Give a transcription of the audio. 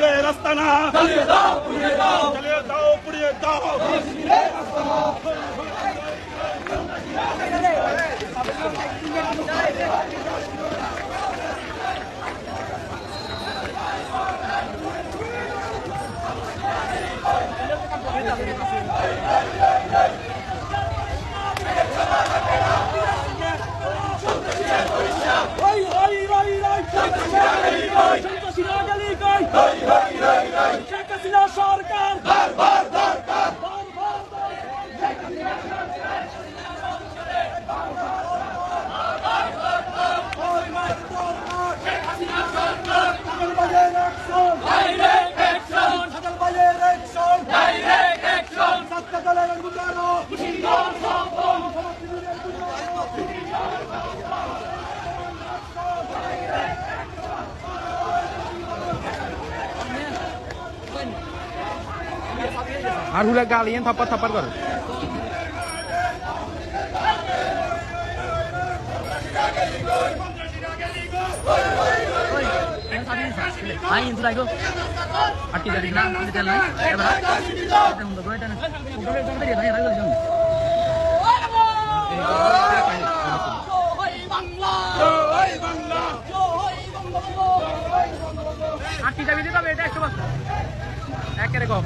मुझे रस्ताना चलिए जाओ पुड़िए जाओ चलिए जाओ पुड़िए जाओ Fight! আর হুলা গালিয়েন থাপ্পা থাপ্পার করে Ay, itu lagi. Arti dari nang di dalam. Ya, benar. Kita untuk gue dan untuk gue tadi tanya lagi dong. আটটি যাবি দিতে হবে এটা বছর একের কম